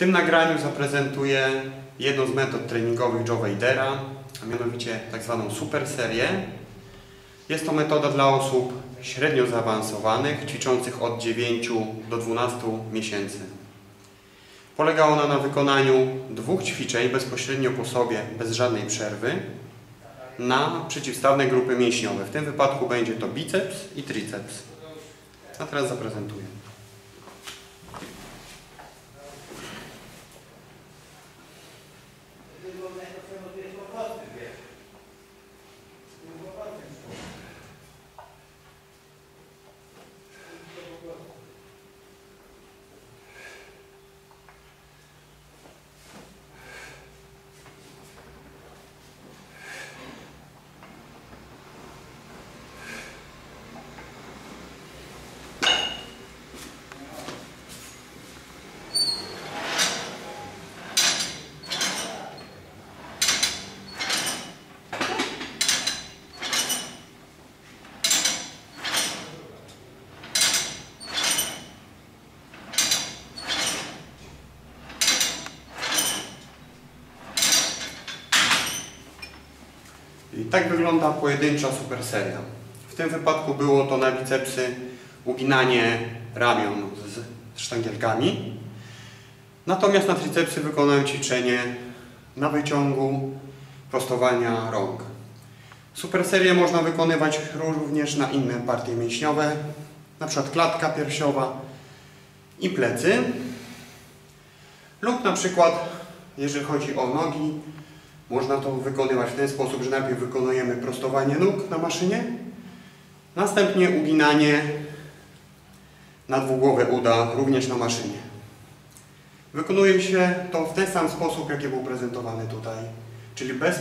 tym nagraniu zaprezentuję jedną z metod treningowych Joe Wadera, a mianowicie tak zwaną super serię. Jest to metoda dla osób średnio zaawansowanych, ćwiczących od 9 do 12 miesięcy. Polega ona na wykonaniu dwóch ćwiczeń bezpośrednio po sobie, bez żadnej przerwy, na przeciwstawne grupy mięśniowe. W tym wypadku będzie to biceps i triceps. A teraz zaprezentuję. I tak wygląda pojedyncza super seria. W tym wypadku było to na bicepsy uginanie ramion z sztangielkami. Natomiast na tricepsy wykonałem ćwiczenie na wyciągu prostowania rąk. Super serię można wykonywać również na inne partie mięśniowe, przykład klatka piersiowa i plecy. Lub na przykład, jeżeli chodzi o nogi, można to wykonywać w ten sposób, że najpierw wykonujemy prostowanie nóg na maszynie, następnie uginanie na dwugłowe uda również na maszynie. Wykonuje się to w ten sam sposób, jaki był prezentowany tutaj, czyli bez